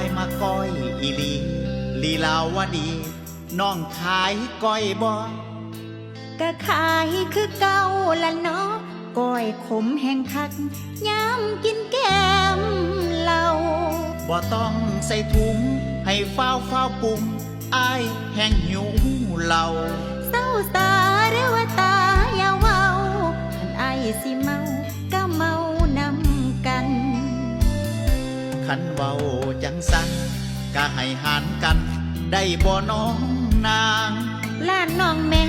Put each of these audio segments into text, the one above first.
ายมาก้อยอีหลีลีลาวดีน้องขายก้อยบ่ก็ขายคือเก่าละเนาะก้อยขมแห้งคักย้ำกินแก้มเหล้าบ่ต้องใส่ถุง ให้ฟ้าวฟ้าวปรุงอายแห้งหิวเหล่าเศร้าสา ขันเบาจังสันก็ให้หารกัน ได้บ่น้องนางล้านน้องแม่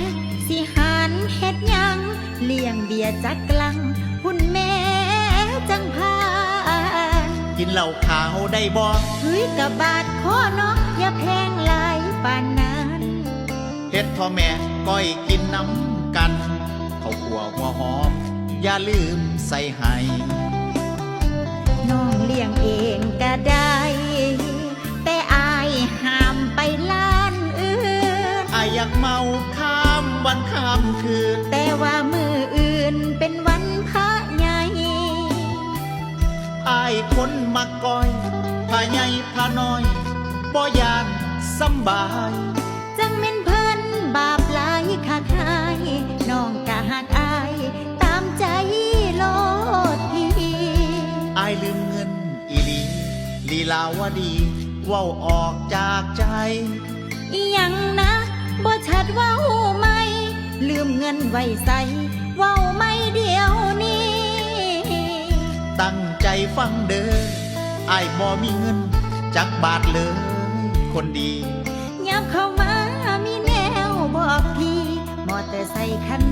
สิหารเฮ็ดหยังเลี้ยงเบียร์จักกลังหุ่นแม่จังพานกินเหล้าขาวได้บ่เฮ้ยกะบาดคอเนาะอย่าแพงหลายปานนั้นเฮ็ดพ่อแม่ก้อยกินน้ำกันเขาวขัวหัวหอม อย่าลืมใส่ให้น้องเลี้ยงเองก็ได้ แต่อายห้ามไปล้านอื่นอายอยากเมาข้ามวันข้ามคืน แต่ว่ามืออื่นเป็นวันพระใหญ่อายคนมักก้อยพาใหญ่พาน้อยบ่ยานสำบาย จังเม่นเพิ่นบาปหลายคักหายน้องกะหักอาย ตามใจโลดพี่อายลืมเงินอีหลี ลีลาวดีเว้าออกจากใจ อีหยังนะบ่ชัดเว่าไหม ลืมเงินไว้ใส่เว้าไม่เดียวนี้ ตั้งใจฟังเด้ออายบ่มีเงิน จักบาทเลย คนดียับเข้ามามีแนวบอกพี่มอเตอร์ไซคันนี้